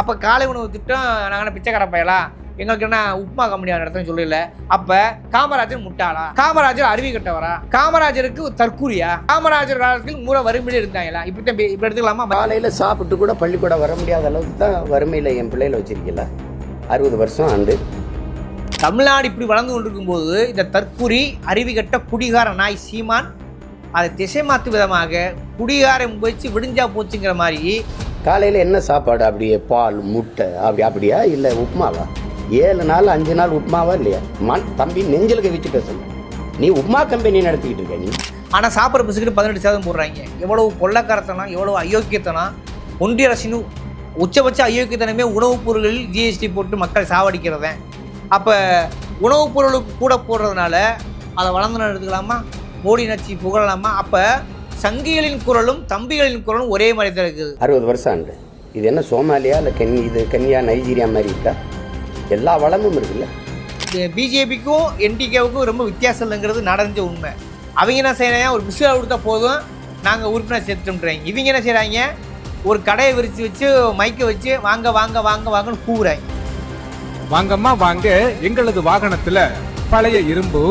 அப்போ காலை உணவு திட்டம் நாங்கள் பிச்சைக்கார பயலா? எங்களுக்கு என்ன உப்புமா கம்பெனி நடத்தணும் சொல்லல. அப்ப காமராஜர் முட்டாளா? காமராஜர் அறிவி கட்டவரா? காமராஜருக்கு தற்கூரியா காமராஜர் காலத்தில் மூல வறுமையில இருந்தாங்களா இப்படி தான் இப்படி எடுத்துக்கலாமா? காலையில் சாப்பிட்டு கூட பள்ளிக்கூடம் வர முடியாத அளவுக்கு தான் வறுமையில் என் பிள்ளைகளை வச்சிருக்கல. அறுபது வருஷம் ஆண்டு. தமிழ்நாடு இப்படி வளர்ந்து கொண்டிருக்கும் போது இந்த தற்கூரி அறிவி கட்ட குடிகார நாய் சீமான் அதை திசை மாத்து விதமாக குடிகாரம் வச்சு விடிஞ்சா போச்சுங்கிற மாதிரி காலையில் என்ன சாப்பாடு? அப்படியே பால் முட்டை அப்படி அப்படியா? இல்லை உப்புமாவா ஏழு நாள் அஞ்சு நாள் உப்புமாவா இல்லையா? மண் தம்பி நெஞ்சில் கவிச்சு பேசணும் நீ உப்புமா கம்பெனி நடத்திக்கிட்டு இருக்க நீ. ஆனால் சாப்பிட்ற பிஸ்கட் பதினெட்டு சதவீதம் போடுறாங்க. எவ்வளவு கொள்ளக்காரத்தனம் எவ்வளவு அயோக்கியத்தனம் ஒன்றிய அரசின் உச்சபட்ச அயோக்கியத்தனமே உணவுப் பொருள்களில் ஜிஎஸ்டி போட்டு மக்களை சாவடிக்கிறத. அப்போ உணவுப் பொருளுக்கு கூட போடுறதுனால அதை வளர்ந்து எடுத்துக்கலாமா மோடி நச்சு புகழலாமா? அப்போ சங்கிகளின் குரலும் தம்பிகளின் குரலும் ஒரே மாதிரி தான் இருக்குது. அறுபது வருஷம் ஆண்டு. இது என்ன சோமாலியா இல்லை கென் இது கென்யா நைஜீரியா மாதிரி இருக்கா எல்லா வளமும் இருக்குல்ல? பிஜேபிக்கும் என்டிகேவுக்கும் ரொம்ப வித்தியாசம் இல்லைங்கிறது நடந்த உண்மை. அவங்க என்ன செய்கிறாங்க ஒரு பிஸ்கட் கொடுத்தா போதும் நாங்கள் உறுப்பினர் சேர்த்துன்றேங்க இவங்க என்ன செய்கிறாங்க ஒரு கடையை விரித்து வச்சு மைக்கை வச்சு வாங்க வாங்க வாங்க வாங்கன்னு கூவுறாங்க. வாங்கம்மா வாங்க. எங்களது வாகனத்துல பழைய இரும்பு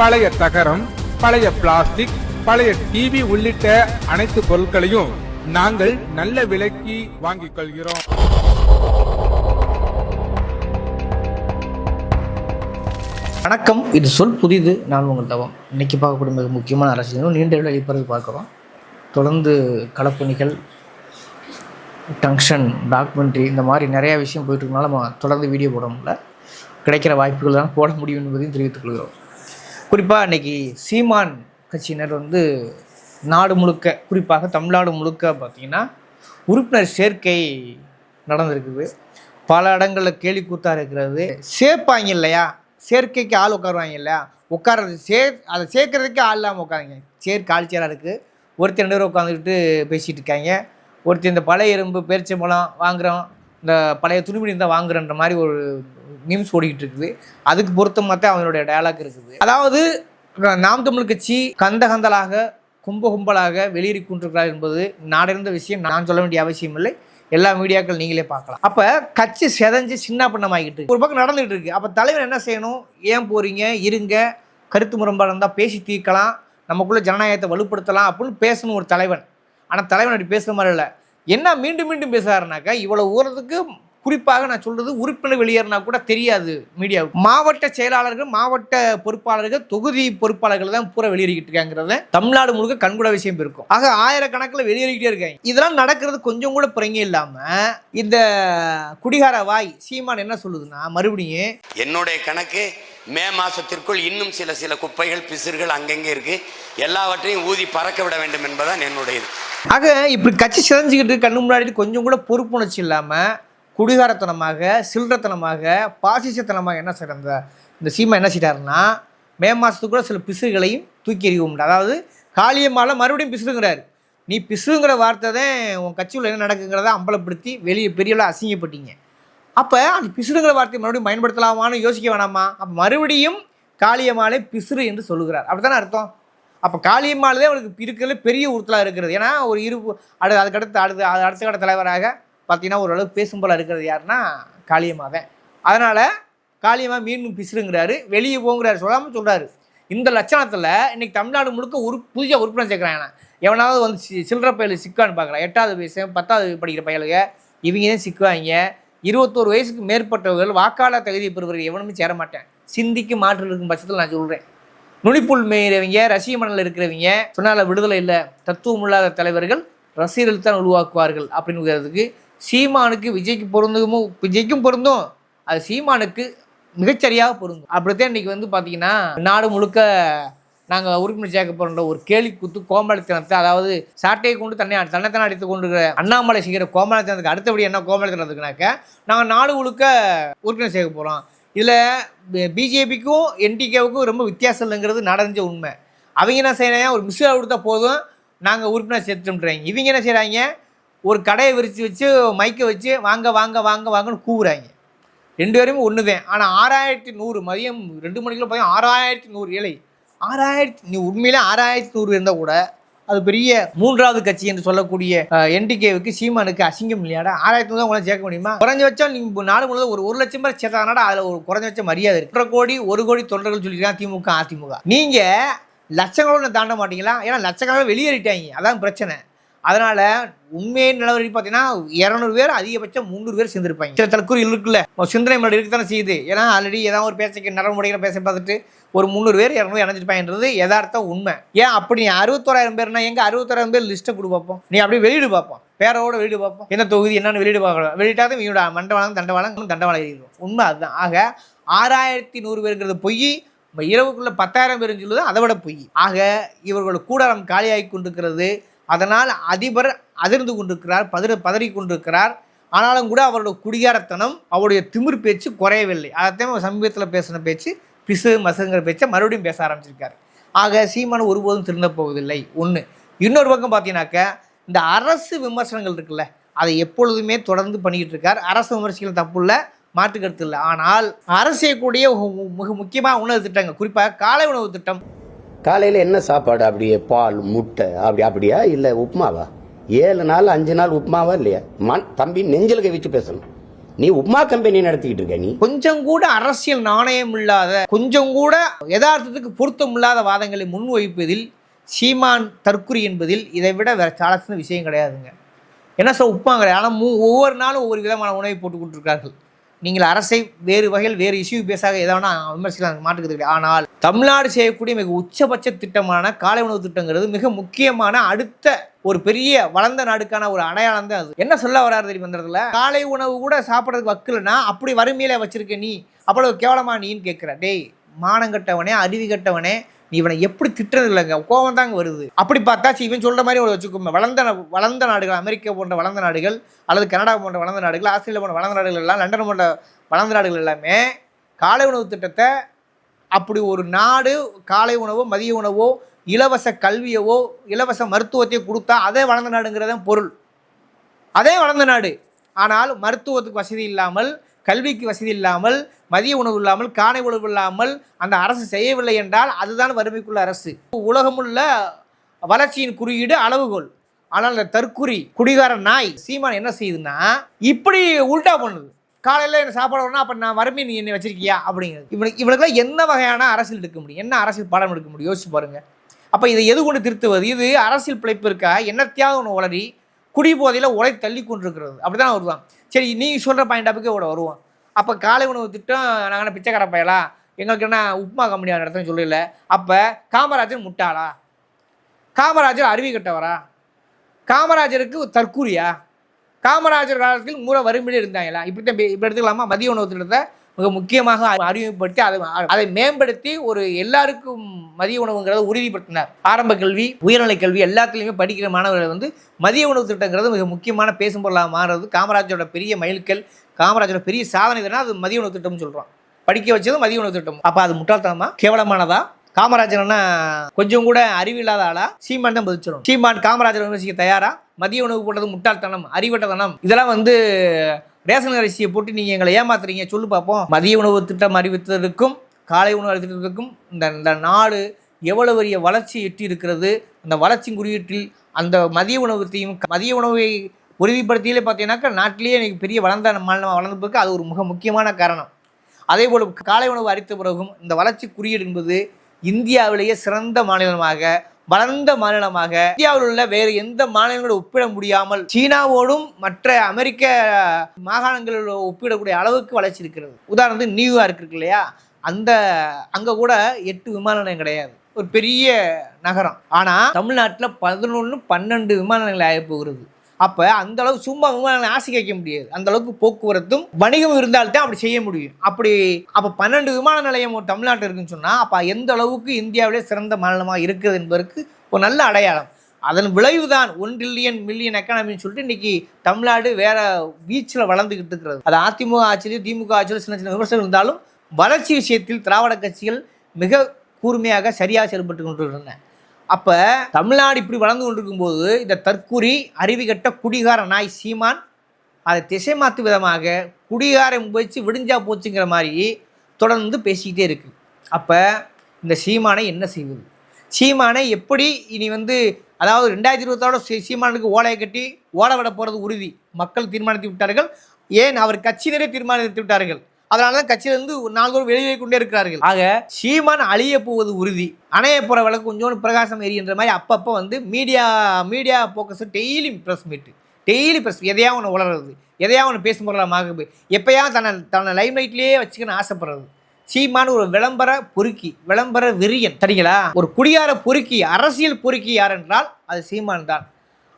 பழைய தகரம் பழைய பிளாஸ்டிக் பழைய டிவி உள்ளிட்ட அனைத்து பொருட்களையும் நாங்கள் நல்ல விலைக்கு வாங்கிக் கொள்கிறோம். வணக்கம். இது சொல் புதிது நான் உங்கள் தவம். இன்னைக்கு பார்க்கக்கூடிய மிக முக்கியமான அரசியலும் நீண்ட வெளிப்பறவை பார்க்குறோம். தொடர்ந்து களப்பணிகள் டங்ஷன் டாக்குமெண்ட்ரி இந்த மாதிரி நிறையா விஷயம் போயிட்டு இருக்கனால நம்ம தொடர்ந்து வீடியோ போட முடியல. கிடைக்கிற வாய்ப்புகள் தான் போட முடியும் என்பதையும் தெரிவித்துக் கொள்கிறோம். குறிப்பாக இன்னைக்கு சீமான் கட்சியினர் வந்து நாடு முழுக்க குறிப்பாக தமிழ்நாடு முழுக்க பார்த்தீங்கன்னா உறுப்பினர் சேர்க்கை நடந்திருக்குது. பல இடங்களில் கேலி கூத்தாக இருக்கிறது. சேர்ப்பாங்க இல்லையா? சேர்க்கைக்கு ஆள் உட்காருவாங்க இல்லையா? உட்கார்றது சே அதை சேர்க்கறதுக்கே ஆள் இல்லாமல் உட்காருங்க. சேர் கால்ச்சேராக இருக்குது ஒருத்தர் ரெண்டு பேரும் உட்காந்துக்கிட்டு பேசிகிட்டு இருக்காங்க. ஒருத்தர் இந்த பழைய எறும்பு பேரிச்சம்பழம் வாங்குறோம். இந்த பழைய துணிமணி இருந்தால் வாங்குறன்ற மாதிரி ஒரு மீம்ஸ் ஓடிக்கிட்டு இருக்குது. அதுக்கு பொருத்தமாக தான் அவனுடைய டயலாக் இருக்குது. அதாவது நாம் தமிழ் கட்சி கந்த கந்தலாக கும்ப கும்பலாக வெளியேறி கொண்டிருக்கிறார் என்பது நாடிருந்த விஷயம். நான் சொல்ல வேண்டிய அவசியம் இல்லை எல்லா மீடியாக்கள் நீங்களே பார்க்கலாம். அப்போ கட்சி செதஞ்சு சின்ன பண்ணமாகிட்டு இருக்கு. ஒரு பக்கம் நடந்துகிட்டு இருக்கு. அப்போ தலைவர் என்ன செய்யணும்? ஏன் போறீங்க? இருங்க. கருத்து முரண்பாடு இருந்தால் பேசி தீர்க்கலாம். நமக்குள்ள ஜனநாயகத்தை வலுப்படுத்தலாம் அப்படின்னு பேசணும் ஒரு தலைவன். ஆனால் தலைவன் அப்படி பேசுகிற மாதிரி இல்லை. என்ன மீண்டும் மீண்டும் பேசுகிறாருனாக்கா இவ்வளோ ஊரத்துக்கு குறிப்பாக நான் சொல்றது உறுப்பினர் வெளியேறினா கூட தெரியாது மீடியாவுக்கு மாவட்ட செயலாளர்கள் மாவட்ட பொறுப்பாளர்கள் தொகுதி பொறுப்பாளர்கள் தான் பூரா வெளியேறிக்கிட்டு இருக்காங்கிறத தமிழ்நாடு முழுக்க கண்கூட விஷயம் இருக்கும். ஆக ஆயிரக்கணக்கில் வெளியேறிக்கிட்டே இருக்காங்க இதெல்லாம் நடக்கிறது கொஞ்சம் கூட பிறங்க இல்லாம இந்த குடிகார வாய் சீமான் என்ன சொல்லுதுன்னா மறுபடியும் என்னுடைய கணக்கு மே மாசத்திற்குள் இன்னும் சில சில குப்பைகள் பிசிறுகள் அங்கங்கே இருக்கு. எல்லாவற்றையும் ஊதி பறக்க விட வேண்டும் என்பதுதான் என்னுடையது. ஆக இப்படி கட்சி சிதைஞ்சிக்கிட்டு கண்ணு முன்னாடி கொஞ்சம் கூட பொறுப்புணர்ச்சி இல்லாமல் குடிகாரத்தனமாக சில்லறத்தனமாக பாசிசத்தனமாக என்ன செய்யற இந்த இந்த சீமா என்ன செய்கிறாருன்னா மே மாதத்துக்குள்ள சில பிசுகளையும் தூக்கி எறிவோம் அதாவது காளியம்மால மறுபடியும் பிசுங்கிறாரு நீ பிசுங்கிற வார்த்தை தான் உன் கட்சியில் என்ன நடக்குங்கிறத அம்பலப்படுத்தி வெளியே பெரியளவு அசிங்கப்பட்டீங்க. அப்போ அந்த பிசுறுங்கிற வார்த்தையை மறுபடியும் பயன்படுத்தலாமான்னு யோசிக்க வேணாமா? அப்போ மறுபடியும் காளியம்மாலே பிசுறு என்று சொல்லுகிறார். அப்படி தானே அர்த்தம்? அப்போ காளியம்மாள் தான் அவனுக்கு இருக்கிறதுல பெரிய உறுத்தலாக இருக்கிறது. ஏன்னா ஒரு இரு அடு அதுக்கடுத்து அடுத்து அது அடுத்த கட்ட தலைவராக பார்த்தீங்கன்னா ஓரளவுக்கு பேசும் போல் இருக்கிறது யாருன்னா காளியம்மாவன் அதனால் காளியம்மா மீண்டும் பிசுறுங்கிறாரு வெளியே போங்கிறாரு சொல்லாமல் சொல்கிறாரு இந்த லட்சணத்தில் இன்றைக்கி தமிழ்நாடு முழுக்க உரு புதுசாக உறுப்பினர் சேர்க்குறாங்க. எவனாவது வந்து சி சில்லற பயலு சிக்கான்னு பார்க்கலாம் எட்டாவது வயசு பத்தாவது படிக்கிற பயலுங்க இவங்க தான் சிக்குவாங்க? இருபத்தோரு வயசுக்கு மேற்பட்டவர்கள் வாக்காளர் தகுதி பெறுவர்கள் எவனுமே சேர மாட்டேன். சிந்திக்கு மாற்று இருக்கும் பட்சத்தில் நான் சொல்கிறேன் நுனிப்புல் மேயிறவங்க ரசிக மணலில் இருக்கிறவங்க சொன்னால விடுதலை இல்லை தத்துவம் இல்லாத தலைவர்கள் ரசிகர்கள் தான் உருவாக்குவார்கள் அப்படிங்கிறதுக்கு சீமானுக்கு விஜய்க்கு பொருந்துமோ விஜய்க்கும் பொருந்தும். அது சீமானுக்கு மிகச்சரியாக பொருந்தும். அப்படித்தான் இன்னைக்கு வந்து பார்த்தீங்கன்னா நாடு முழுக்க நாங்கள் உறுப்பினர் சேர்க்க போகிற ஒரு கேலி குத்து கோமலத்தனத்தை அதாவது சாட்டையை கொண்டு தன்னை தன்னைத்தானே அடித்து கொண்டிருக்கிற அண்ணாமலை செய்கிற கோமலத்தனத்துக்கு அடுத்தபடி என்ன கோமலத்தனத்துக்குனாக்க நாங்கள் நாடு முழுக்க உறுப்பினர் சேர்க்க போகிறோம் இதில் பிஜேபிக்கும் என்டிகேவுக்கும் ரொம்ப வித்தியாசம் இல்லைங்கிறது நடந்த உண்மை. அவங்க என்ன செய்கிறாங்க ஒரு மிஸ்ஸாக கொடுத்தா போதும். நாங்கள் உறுப்பினர் சேர்த்துட்டுறாங்க இவங்க என்ன செய்கிறாங்க ஒரு கடையை விரித்து வச்சு மைக்கை வச்சு வாங்க வாங்க வாங்க வாங்கன்னு கூவுறாங்க. ரெண்டு பேருமே ஒன்று தான் ஆனால் ஆறாயிரத்தி நூறு மதியம் ரெண்டு மணிக்குள்ள போய் ஆறாயிரத்தி நூறு ஏழை. ஆறாயிரத்தி நீ உண்மையிலே ஆறாயிரத்தி நூறு இருந்தால் கூட அது பெரிய மூன்றாவது கட்சி என்று சொல்லக்கூடிய என்டிகேவுக்கு சீமானுக்கு அசிங்கம் இல்லையாடா? ஆறாயிரத்தி தான் உங்களை சேர்க்க முடியுமா? குறைஞ்சபட்சம் நீங்க நாடு முழுவதும் ஒரு ஒரு லட்சம் பேர் சேர்த்தாங்கடா அதில் ஒரு குறைஞ்சபட்ச மரியாதை இருக்கு. ஒன்றரை கோடி ஒரு கோடி தொண்டர்கள் சொல்லியிருக்காங்க திமுக அதிமுக. நீங்கள் லட்சங்களோட தாண்ட மாட்டீங்களா? ஏன்னா லட்சக்கணக்கில் வெளியேறிட்டாங்க. அதான் பிரச்சனை. அதனால உண்மையின் நிலவரி பார்த்தீங்கன்னா இரநூறு பேர் அதிகபட்சம் முந்நூறு பேர் சேர்ந்துருப்பாங்க. சில தற்கொலை இருக்குல்ல. சிந்தனை சிந்தனை இருக்க இருக்கத்தானே செய்யுது. ஏன்னா ஆல்ரெடி ஏதாவது ஒரு பேசைக்கு நரமுறைகளை பேச பார்த்துட்டு ஒரு முந்நூறு பேர் இரநூறு இணைஞ்சிருப்பாங்கன்றது யதார்த்தம் உண்மை. ஏன் அப்படி நீ அறுபத்தோராயிரம் பேர்னா எங்க அறுபத்தோராயிரம் பேர் லிஸ்ட்டை கொடு பார்ப்போம்? நீ அப்படியே வெளியிடு பார்ப்போம். பேரோட வெளியிடு பார்ப்போம். என்ன தொகுதி என்னன்னு வெளியிடு பார்க்கலாம். வெளியிட்டாதான் இவனோட மண்டவாளம் தண்டவாளம் தண்டவாளம் இருக்கும் உண்மை அதுதான். ஆக ஆறாயிரத்தி நூறு பேருங்கிறது பொய். இரவுக்குள்ளே இரவுக்குள்ள பத்தாயிரம் பேருன்னு சொல்லுது அதை விட பொய். ஆக இவர்களோட கூடாரம் காலியாகி கொண்டிருக்கிறது அதனால் அதிபர் அதிர்ந்து கொண்டிருக்கிறார் பதற பதறி கொண்டிருக்கிறார். ஆனாலும் கூட அவரோட குடிகாரத்தனம் அவருடைய திமிர் பேச்சு குறையவில்லை. அதைத்தான் சமீபத்தில் பேசின பேச்சு பிசு மசுங்கிற பேச்சை மறுபடியும் பேச ஆரம்பிச்சிருக்காரு. ஆக சீமான் ஒருபோதும் திருந்த போவதில்லை. ஒன்று இன்னொரு பக்கம் பார்த்தீங்கன்னாக்க இந்த அரசு விமர்சனங்கள் இருக்குல்ல அதை எப்பொழுதுமே தொடர்ந்து பண்ணிக்கிட்டு இருக்கார். அரசு விமர்சிகள் தப்பு இல்லை மாற்றுக்கருத்து இல்லை. ஆனால் அரசியக்கூடிய மிக முக்கியமாக உணவு திட்டங்கள் குறிப்பாக காலை உணவு திட்டம் காலையில் என்ன சாப்பாடு? அப்படியே பால் முட்டை அப்படி அப்படியா? இல்லை உப்புமாவா ஏழு நாள் அஞ்சு நாள் உப்புமாவா இல்லையா? மண் தம்பி நெஞ்சில் கவிச்சு வச்சு பேசணும். நீ உப்புமா கம்பெனி நடத்திக்கிட்டு இருக்க நீ. கொஞ்சம் கூட அரசியல் நாணயம் இல்லாத கொஞ்சம் கூட யதார்த்தத்துக்கு பொருத்தம் இல்லாத வாதங்களை முன்வைப்பதில் சீமான் தற்குறி என்பதில் இதை விட வேற சாலசின விஷயம் கிடையாதுங்க. என்ன சார் உப்பாங்க ஆனால் ஒவ்வொரு நாளும் ஒவ்வொரு விதமான உணவை போட்டு கொடுத்துருக்கார்கள் நீங்கள் அரசை வேறு வகையில் வேறு இஷ்யூ பேசாக எதனா விமர்சிக்கலாம் மாட்டுக்கிறது கிடையாது ஆனால் தமிழ்நாடு செய்யக்கூடிய மிக உச்சபட்ச திட்டமான காலை உணவு திட்டங்கிறது மிக முக்கியமான அடுத்த ஒரு பெரிய வளர்ந்த நாடுக்கான ஒரு அடையாளம் தான் அது. என்ன சொல்ல வராது தெரியும் பண்றதுல காலை உணவு கூட சாப்பிட்றதுக்கு வக்கலன்னா அப்படி வறுமையில வச்சிருக்க நீ அவ்வளவு கேவலமா நீன்னு கேட்குற டேய் மானங்கட்டவனே அருவி கட்டவனே நீ இவனை எப்படி திட்டுறது இல்லைங்க கோவம் தாங்க வருது. அப்படி பார்த்தா இவன் சொல்ற மாதிரி ஒரு வச்சுக்கோங்க வளர்ந்த வளர்ந்த நாடுகள் அமெரிக்கா போன்ற வளர்ந்த நாடுகள் அல்லது கனடா போன்ற வளர்ந்த நாடுகள் ஆஸ்திரேலியா போன்ற வளர்ந்த நாடுகள் எல்லாம் லண்டன் போன்ற வளர்ந்த நாடுகள் எல்லாமே காலை உணவு திட்டத்தை அப்படி ஒரு நாடு காலை உணவோ மதிய உணவோ இலவச கல்வியவோ இலவச மருத்துவத்தையோ கொடுத்தா அதே வளர்ந்த நாடுங்கிறத பொருள். அதே வளர்ந்த நாடு. ஆனால் மருத்துவத்துக்கு வசதி இல்லாமல் கல்விக்கு வசதி இல்லாமல் மதிய உணவு இல்லாமல் காலை உணவு இல்லாமல் அந்த அரசு செய்யவில்லை என்றால் அதுதான் வறுமைக்குள்ள அரசு. உலகமுள்ள வளர்ச்சியின் குறியீடு அளவுகோல். ஆனால் அந்த தற்குறி குடிகார நாய் சீமான் என்ன செய்யுதுன்னா இப்படி உல்டா பண்ணுது. காலையில் என்ன சாப்பாடு வரணும் அப்போ நான் வறுமை நீ என்னை வச்சிருக்கியா? அப்படிங்கிறது. இவனுக்கு இவனுக்குலாம் என்ன வகையான அரசியல் எடுக்க முடியும்? என்ன அரசியல் பாடம் எடுக்க முடியும்? யோசிச்சு பாருங்கள் அப்போ இதை எது கொண்டு திருத்துவது? இது அரசியல் பிழைப்பு இருக்கா என்னத்தையாவது ஒன்று உளறி குடி போதையில் உலை தள்ளி கொண்டிருக்கிறது. அப்படி தான் வருவான் சரி நீ சொல்கிற பாயிண்ட் அப்புக்கே வருவான் அப்போ காலை உணவு திட்டம் நாங்கள் என்ன பிச்சைக்கார பயலா? எங்களுக்கு என்ன உப்புமா கம்பெனியாக நடத்துன்னு சொல்லல அப்போ காமராஜர் முட்டாளா? காமராஜர் அருவி கட்டவரா? காமராஜருக்கு தற்கூரியா? காமராஜர் காலத்தில் மூல வறுமையில் இருந்தாங்களா? இப்படி தான் இப்போ எடுத்துக்கலாமா? மதிய உணவு திட்டத்தை மிக முக்கியமாக அறிமுகப்படுத்தி அதை அதை மேம்படுத்தி ஒரு எல்லாருக்கும் மதிய உணவுங்கிறத உறுதிப்படுத்தினார். ஆரம்ப கல்வி உயர்நிலை கல்வி எல்லாத்துலேயுமே படிக்கிற மாணவர்கள் வந்து மதிய உணவு திட்டங்கிறது மிக முக்கியமான பேசும் பொருளாக மாறுறது. காமராஜரோட பெரிய மைல்கல் காமராஜரோட பெரிய சாதனை தானே அது மதிய உணவு திட்டம்னு சொல்கிறோம் படிக்க வச்சது மதிய உணவு திட்டம். அப்போ அது முட்டாள்தனமா? கேவலமானதா? காமராஜர்னா கொஞ்சம் கூட அறிவில்லாத ஆளா? சீமான் தான் பதிச்சிடும் சீமான் காமராஜர் விமர்சிக்க தயாரா? மதிய உணவு போட்டது முட்டாள்தனம் அறிவட்டதனம் இதெல்லாம் வந்து ரேஷன் அரிசியை போட்டு நீங்கள் எங்களை ஏமாத்துறீங்க சொல்லு பார்ப்போம் மதிய உணவு திட்டம் அறிவித்ததற்கும் காலை உணவு அறிவித்ததற்கும் இந்த இந்த நாடு எவ்வளவு பெரிய வளர்ச்சி எட்டி இருக்கிறது? அந்த வளர்ச்சி குறியீட்டில் அந்த மதிய உணவத்தையும் மதிய உணவை உறுதிப்படுத்தியிலே பார்த்தீங்கன்னாக்கா நாட்டிலேயே எனக்கு பெரிய வளர்ந்த மாநிலம் வளர்ந்ததுக்கு அது ஒரு மிக முக்கியமான காரணம். அதே போல் காலை உணவு அறித்த பிறகும் இந்த வளர்ச்சி குறியீடு என்பது இந்தியாவிலேயே சிறந்த மாநிலமாக வளர்ந்த மாநிலமாக இந்தியாவில் உள்ள வேறு எந்த மாநிலங்களோடு ஒப்பிட முடியாமல் சீனாவோடும் மற்ற அமெரிக்க மாகாணங்களோட ஒப்பிடக்கூடிய அளவுக்கு வளர்ச்சி இருக்கிறது. உதாரணத்துக்கு நியூயார்க் இருக்கு இல்லையா? அந்த அங்கே கூட எட்டு விமான நிலையம் கிடையாது. ஒரு பெரிய நகரம். ஆனால் தமிழ்நாட்டில் பதினொன்று பன்னெண்டு விமான நிலையம் ஆகி போகிறது அப்போ அந்த அளவுக்கு சும்மா விமானங்களை ஆசை கேட்க முடியாது. அந்த அளவுக்கு போக்குவரத்தும் வணிகம் இருந்தால்தான் அப்படி செய்ய முடியும். அப்படி அப்போ பன்னெண்டு விமான நிலையம் ஒரு தமிழ்நாட்டில் இருக்குன்னு சொன்னால் அப்போ எந்த அளவுக்கு இந்தியாவிலே சிறந்த மாநிலமாக இருக்குது என்பதற்கு ஒரு நல்ல அடையாளம். அதன் விளைவு தான் ஒன் ட்ரில்லியன் மில்லியன் எக்கானமின்னு சொல்லிட்டு இன்னைக்கு தமிழ்நாடு வேற வீச்சில் வளர்ந்துகிட்டு இருக்கிறது. அது அதிமுக ஆட்சியிலும் திமுக ஆட்சியிலும் சின்ன சின்ன விமர்சனம் இருந்தாலும் வளர்ச்சி விஷயத்தில் திராவிட கட்சிகள் மிக கூர்மையாக சரியாக செயல்பட்டு கொண்டிருக்கின்றன. அப்போ தமிழ்நாடு இப்படி வளர்ந்து கொண்டிருக்கும்போது இந்த தற்குறி கட்ட குடிகார நாய் சீமான் அதை திசை மாற்று விதமாக குடிகாரம் போச்சு விடிஞ்சா போச்சுங்கிற மாதிரி தொடர்ந்து பேசிக்கிட்டே இருக்கு. அப்போ இந்த சீமானை என்ன செய்வது? சீமானை எப்படி இனி வந்து அதாவது ரெண்டாயிரத்தி இருபத்தோட சீமானுக்கு ஓலையை கட்டி ஓட விட போகிறது உறுதி. மக்கள் தீர்மானித்து விட்டார்கள். ஏன் அவர் கட்சியினரே தீர்மானித்து விட்டார்கள்? அதனால தான் கட்சியிலிருந்து நாள்தோறும் வெளியே கொண்டே இருக்கிறார்கள். ஆக சீமான் அழிய போவது உறுதி. அணைய போகிற விளக்கு கொஞ்சோண்டு பிரகாசம் எரிகின்ற மாதிரி அப்பப்போ வந்து media media focus daily press meet daily press எதையா ஒன்று உளறது எதையா ஒன்று பேசும் பொருளாக எப்பயா தன்னை தன்னை லைம் லைட்லேயே வச்சுக்கணும் ஆசைப்படுறது. சீமான் ஒரு விளம்பர பொறுக்கி விளம்பர விரியன் சரிங்களா? ஒரு குடியார பொறுக்கி அரசியல் பொறுக்கி யார் என்றால் அது சீமான் தான்.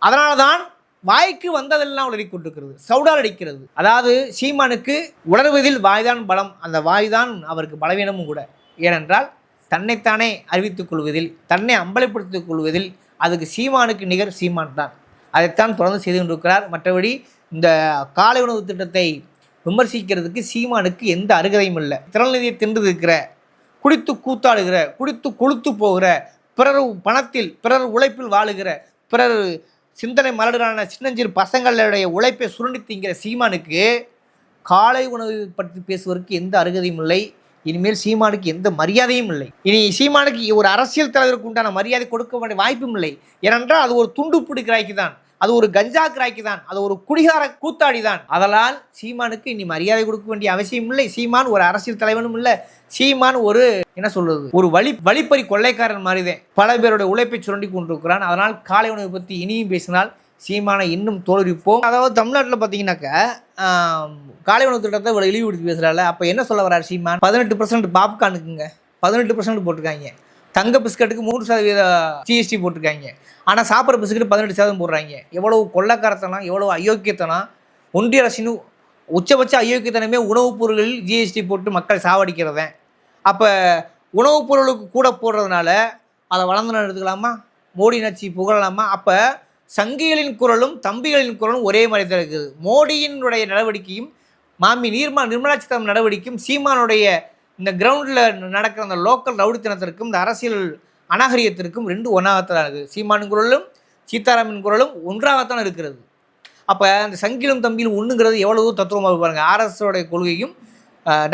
அதனால தான் வாய்க்கு வந்ததெல்லாம் உளறி கொண்டிருக்கிறது சவுடால் அடிக்கிறது. அதாவது சீமானுக்கு உணர்வதில் வாய்தான் பலம் அந்த வாய்தான் அவருக்கு பலவீனமும் கூட. ஏனென்றால் தன்னைத்தானே அறிவித்துக் கொள்வதில் தன்னை அம்பலப்படுத்திக் கொள்வதில் அதுக்கு சீமானுக்கு நிகர் சீமான் தான். அதைத்தான் தொடர்ந்து செய்து கொண்டிருக்கிறார். மற்றபடி இந்த காலை உணவு திட்டத்தை விமர்சிக்கிறதுக்கு சீமானுக்கு எந்த அருகதையும் இல்லை. திறநிதியை தின்று இருக்கிற குடித்து கூத்தாடுகிற குடித்து கொளுத்து போகிற பிறர் பணத்தில் பிறர் உழைப்பில் வாழுகிற பிறர் சிந்தனை மலடரான சின்னஞ்சிறு பசங்களுடைய உழைப்பை சுருண்டி திங்கிற சீமானுக்கு காலை உணவு பற்றி பேசுவதற்கு எந்த அருகதையும் இல்லை. இனிமேல் சீமானுக்கு எந்த மரியாதையும் இல்லை. இனி சீமானுக்கு ஒரு அரசியல் தலைவருக்கு உண்டான மரியாதை கொடுக்க வேண்டிய வாய்ப்பும் இல்லை. ஏனென்றால் அது ஒரு துண்டு பிடிக்கிறாய்க்கு தான் அது ஒரு கஞ்சா கிராய்க்கு தான் அது ஒரு குடிகார கூத்தாடி தான் அதனால் சீமானுக்கு இனி மரியாதை கொடுக்க வேண்டிய அவசியம் இல்லை. சீமான் ஒரு அரசியல் தலைவனும் இல்லை. சீமான் ஒரு என்ன சொல்றது? ஒரு வழி வழிப்பறி கொள்ளைக்காரன் மாதிரிதான் பல பேருடைய உழைப்பை சுரண்டி கொண்டிருக்கிறான். அதனால் காலை உணவை பற்றி இனியும் பேசினால் சீமானை இன்னும் தோல்விப்போம் அதாவது தமிழ்நாட்டில் பார்த்தீங்கன்னாக்கா காலை உணவு திட்டத்தை இவ்வளோ இழிவுபடுத்தி பேசுகிறாள் அப்போ என்ன சொல்ல வர்றார் சீமான்? பதினெட்டு பர்சன்ட் பாப்கார்னுக்குங்க. பதினெட்டு பர்சன்ட் போட்டிருக்காங்க. தங்க பிஸ்கட்டுக்கு மூணு சதவீத ஜிஎஸ்டி போட்டிருக்காங்க. ஆனால் சாப்பிட்ற பிஸ்கட் பதினெட்டு சதவீதம் போடுறாங்க. எவ்வளவு கொள்ளக்காரத்தனம் எவ்வளவு அயோக்கியத்தனம். ஒன்றிய அரசின் உச்சபட்ச அயோக்கியத்தனமே உணவுப் பொருள்களில் ஜிஎஸ்டி போட்டு மக்கள் சாவடிக்கிறதன் அப்போ உணவுப் பொருளுக்கு கூட போடுறதுனால அதை வளர்ந்து எடுத்துக்கலாமா? மோடி நச்சு புகழலாமா? அப்போ சங்கிகளின் குரலும் தம்பிகளின் குரலும் ஒரே மாதிரி தான் இருக்குது. மோடியினுடைய நடவடிக்கையும் மாமி நீர்மா நிர்மலா சீதாராமன் நடவடிக்கையும் சீமானுடைய இந்த கிரவுண்டில் நடக்கிற அந்த லோக்கல் ரவுடித்தனத்திற்கும் இந்த அரசியல் அநாகரியத்திற்கும் ரெண்டு ஒன்றாகத்தான் இருக்குது. சீமானின் குரலும் சீதாராமின் குரலும் ஒன்றாகத்தான் இருக்கிறது. அப்போ அந்த சங்கிலும் தம்பியும் ஒன்றுங்கிறது எவ்வளவோ தத்துவமாக பாருங்கள் ஆர்எஸோடைய கொள்கையும்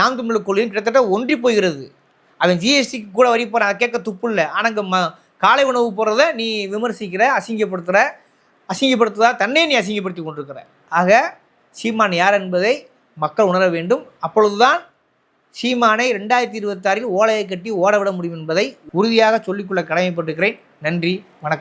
நாம் தமிழர் கொள்கையும் கிட்டத்தட்ட ஒன்றி போகிறது அவன் ஜிஎஸ்டிக்கு கூட வரி போகிற அதை கேட்க துப்பு இல்லை. ஆனால் இங்கே ம காலை உணவு போடுறத நீ விமர்சிக்கிற அசிங்கப்படுத்துகிற அசிங்கப்படுத்துதா தன்னை நீ அசிங்கப்படுத்தி கொண்டிருக்கிற. ஆக சீமான் யார் என்பதை மக்கள் உணர வேண்டும். அப்பொழுதுதான் சீமானை ரெண்டாயிரத்தி இருபத்தாறில் ஓலையை கட்டி ஓட விட முடியும் என்பதை உறுதியாக சொல்லிக்கொள்ள கடமைப்பட்டிருக்கிறேன். நன்றி வணக்கம்.